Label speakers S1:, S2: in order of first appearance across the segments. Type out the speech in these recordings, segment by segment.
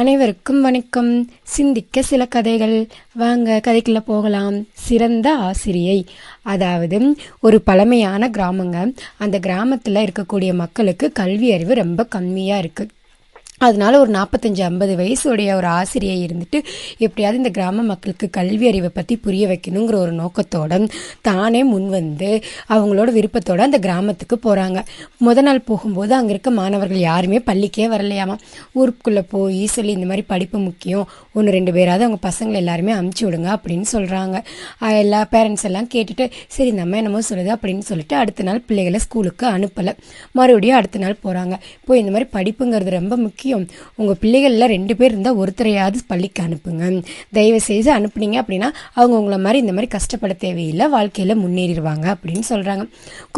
S1: அனைவருக்கும் வணக்கம். சிந்திக்க சில கதைகள். வாங்க கதைக்குள்ள போகலாம். சிறந்த ஆசிரியை. அதாவது ஒரு பழமையான கிராமங்க. அந்த கிராமத்தில் இருக்கக்கூடிய மக்களுக்கு கல்வி அறிவு ரொம்ப கம்மியாக இருக்குது அதனால ஒரு நாற்பத்தஞ்சு ஐம்பது வயசுடைய ஒரு ஆசிரியை இருந்துட்டு எப்படியாவது இந்த கிராம மக்களுக்கு கல்வி அறிவை பற்றி புரிய வைக்கணுங்கிற ஒரு நோக்கத்தோட தானே முன் வந்து அவங்களோட விருப்பத்தோடு அந்த கிராமத்துக்கு போகிறாங்க முத நாள் போகும்போது அங்கே இருக்க மாணவர்கள் யாருமே பள்ளிக்கே வரலையாமா? ஊருக்குள்ளே போய் சொல்லி இந்த மாதிரி படிப்பு முக்கியம் ஒன்று ரெண்டு பேராவது அவங்க பசங்களை எல்லாருமே அமுச்சு விடுங்க அப்படின்னு சொல்கிறாங்க எல்லா பேரண்ட்ஸ் எல்லாம் கேட்டுட்டு சரி நம்ம என்னமோ சொல்லுது அப்படின்னு சொல்லிட்டு அடுத்த நாள் பிள்ளைகளை ஸ்கூலுக்கு அனுப்பலை. மறுபடியும் அடுத்த நாள் போகிறாங்க போய் இந்த மாதிரி படிப்புங்கிறது ரொம்ப முக்கியம். முக்கியம் உங்கள் பிள்ளைகளில் ரெண்டு பேர் இருந்தால் ஒருத்தரையாவது பள்ளிக்கு அனுப்புங்க. தயவு செய்து அனுப்புனீங்க அப்படின்னா அவங்க உங்களை மாதிரி இந்த மாதிரி கஷ்டப்பட தேவையில்லை வாழ்க்கையில் முன்னேறிடுவாங்க அப்படின்னு சொல்கிறாங்க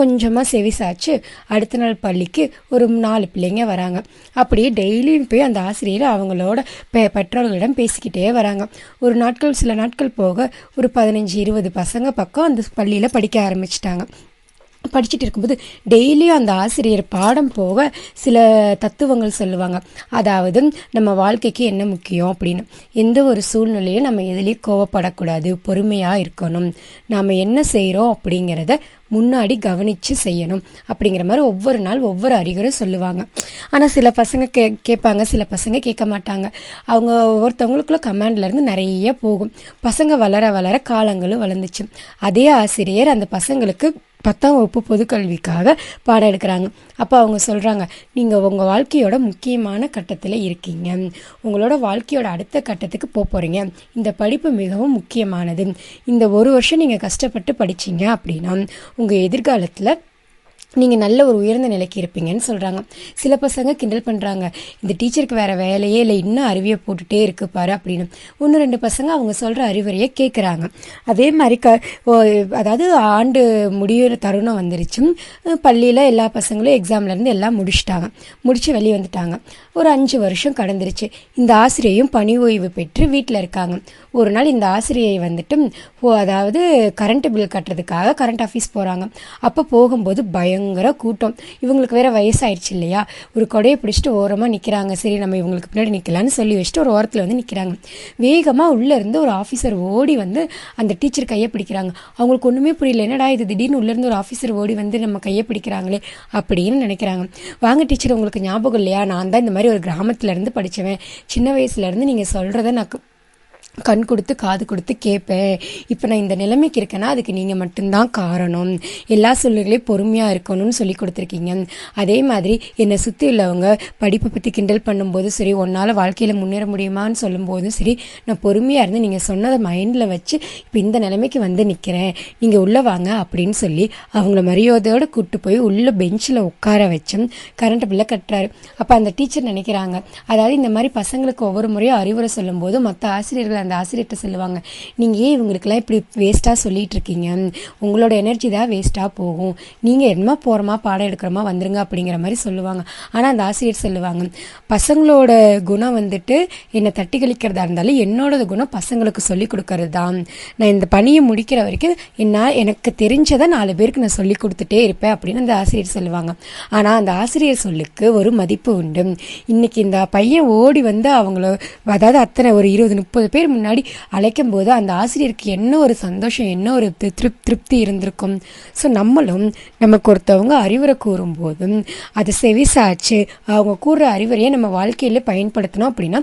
S1: கொஞ்சமாக செவிசாச்சு அடுத்த நாள் பள்ளிக்கு ஒரு நாலு பிள்ளைங்க வராங்க. அப்படியே டெய்லியும் போய் அந்த ஆசிரியர் அவங்களோட பெ பெற்றோர்களிடம் பேசிக்கிட்டே வராங்க. ஒரு நாட்கள் சில நாட்கள் போக ஒரு பதினஞ்சு இருபது பசங்க பக்கம் அந்த பள்ளியில் படிக்க ஆரம்பிச்சிட்டாங்க. படிச்சுட்டு இருக்கும்போது டெய்லியும் அந்த ஆசிரியர் பாடம் போக சில தத்துவங்கள் சொல்லுவாங்க. அதாவது நம்ம வாழ்க்கைக்கு என்ன முக்கியம் அப்படின்னு. எந்த ஒரு சூழ்நிலையும் நம்ம எதுலேயும் கோவப்படக்கூடாது பொறுமையாக இருக்கணும். நாம் என்ன செய்கிறோம் அப்படிங்கிறத முன்னாடி கவனித்து செய்யணும் அப்படிங்கிற மாதிரி ஒவ்வொரு நாள் ஒவ்வொரு அறிகுறும் சொல்லுவாங்க. ஆனால் சில பசங்க கே கேட்பாங்க சில பசங்க கேட்க மாட்டாங்க. அவங்க ஒவ்வொருத்தவங்களுக்குள்ள கமாண்ட்லேருந்து நிறைய போகும். பசங்க வளர வளர காலங்களும் வளர்ந்துச்சு. அதே ஆசிரியர் அந்த பசங்களுக்கு பத்தாம் வகுப்பு பொதுக்கல்விக்காக பாடம் எடுக்கிறாங்க. அப்போ அவங்க சொல்கிறாங்க நீங்கள் உங்கள் வாழ்க்கையோட முக்கியமான கட்டத்தில் இருக்கீங்க. உங்களோட வாழ்க்கையோட அடுத்த கட்டத்துக்கு போக போகிறீங்க இந்த படிப்பு மிகவும் முக்கியமானது. இந்த ஒரு வருஷம் நீங்கள் கஷ்டப்பட்டு படிச்சீங்க அப்படின்னா உங்கள் எதிர்காலத்தில் நீங்கள் நல்ல ஒரு உயர்ந்த நிலைக்கு இருப்பீங்கன்னு சொல்கிறாங்க சில பசங்க கிண்டல் பண்ணுறாங்க இந்த டீச்சருக்கு வேறு வேலையே இல்லை இன்னும் அறிவியை போட்டுகிட்டே இருக்கு பாரு அப்படின்னு. ஒன்று ரெண்டு பசங்க அவங்க சொல்கிற அறிவுரையை கேட்குறாங்க அதே மாதிரி க ஓ, அதாவது ஆண்டு முடியிற தருணம் வந்துருச்சு. பள்ளியில் எல்லா பசங்களும் எக்ஸாம்லேருந்து எல்லாம் முடிச்சிட்டாங்க. முடித்து வெளியே வந்துட்டாங்க. ஒரு அஞ்சு வருஷம் கடந்துருச்சு. இந்த ஆசிரியையும் பணி ஓய்வு பெற்று வீட்டில் இருக்காங்க. ஒரு நாள் இந்த ஆசிரியை வந்துட்டு ஓ அதாவது கரண்ட் பில் கட்டுறதுக்காக கரண்ட் ஆஃபீஸ் போகிறாங்க அப்போ போகும்போது பயம் பயங்கர கூட்டம். இவங்களுக்கு வேற வயசாயிடுச்சு இல்லையா? ஒரு கொடையை பிடிச்சிட்டு ஓரமாக நிற்கிறாங்க சரி நம்ம இவங்களுக்கு பின்னாடி நிற்கலான்னு சொல்லி வச்சுட்டு ஒரு ஓரத்தில் வந்து நிற்கிறாங்க வேகமாக உள்ளே இருந்து ஒரு ஆஃபீஸர் ஓடி வந்து அந்த டீச்சர் கையை பிடிக்கிறாங்க. அவங்களுக்கு ஒன்றுமே புரியல. என்னடா இது? திடீர்னு உள்ளேருந்து ஒரு ஆஃபீஸர் ஓடி வந்து நம்ம கையை பிடிக்கிறாங்களே அப்படின்னு நினைக்கிறாங்க. வாங்க டீச்சர் உங்களுக்கு ஞாபகம் இல்லையா? நான் தான் இந்த மாதிரி ஒரு கிராமத்துலேருந்து படித்தவன் சின்ன வயசுலேருந்து நீங்கள் சொல்கிறத நான் கண் கொடுத்து காது கொடுத்து கேட்பேன். இப்போ நான் இந்த நிலைமைக்கு இருக்கேன்னா அதுக்கு நீங்கள் மட்டும்தான் காரணம். எல்லா சூழ்நிலையும் பொறுமையாக இருக்கணும்னு சொல்லி கொடுத்துருக்கீங்க. அதே மாதிரி என்னை சுற்றி உள்ளவங்க படிப்பை பற்றி கிண்டல் பண்ணும்போதும் சரி உன்னால் வாழ்க்கையில் முன்னேற முடியுமான்னு சொல்லும்போதும் சரி நான் பொறுமையாக இருந்து நீங்கள் சொன்னதை மைண்டில் வச்சு இப்போ இந்த நிலைமைக்கு வந்து நிற்கிறேன் நீங்கள் உள்ளே வாங்க அப்படின்னு சொல்லி அவங்கள மரியாதையோடு கூப்பிட்டு போய் உள்ள பெஞ்சில் உட்கார வச்சு கரண்ட் பில்லை கட்டுறாரு. அப்போ அந்த டீச்சர் நினைக்கிறாங்க அதாவது இந்த மாதிரி பசங்களுக்கு ஒவ்வொரு முறையும் அறிவுரை சொல்லும்போது மற்ற ஆசிரியர்கள் அந்த ஆசிரியர்கிட்ட சொல்லுவாங்க நீங்கள் ஏன் இவங்களுக்கெல்லாம் இப்படி வேஸ்ட்டாக சொல்லிட்டு இருக்கீங்க உங்களோட எனர்ஜி தான் வேஸ்ட்டாக போகும். நீங்கள் என்ன போகிறோமா பாடம் எடுக்கிறோமா வந்துருங்க அப்படிங்கிற மாதிரி சொல்லுவாங்க. ஆனால் அந்த ஆசிரியர் சொல்லுவாங்க பசங்களோட குணம் வந்துட்டு என்னை தட்டி கழிக்கிறதா இருந்தாலும் என்னோட குணம் பசங்களுக்கு சொல்லிக் கொடுக்கறது தான் நான் இந்த பணியை முடிக்கிற வரைக்கும் என்ன எனக்கு தெரிஞ்சதை நாலு பேருக்கு நான் சொல்லி கொடுத்துட்டே இருப்பேன் அப்படின்னு அந்த ஆசிரியர் சொல்லுவாங்க. ஆனால் அந்த ஆசிரியர் சொல்லுக்கு ஒரு மதிப்பு உண்டு. இன்னைக்கு இந்த பையன் ஓடி வந்து அவங்கள அதாவது அத்தனை ஒரு இருபது முப்பது பேர் முன்னாடி அழைக்கும் போது அந்த ஆசிரியருக்கு என்ன ஒரு சந்தோஷம் என்ன ஒரு திருப் திருப்தி இருந்திருக்கும்? ஸோ நம்மளும் நமக்கு ஒருத்தவங்க அறிவுரை கூறும்போதும் அதை செவிசாச்சு அவங்க கூறுற அறிவுரையை நம்ம வாழ்க்கையில் பயன்படுத்தணும் அப்படின்னா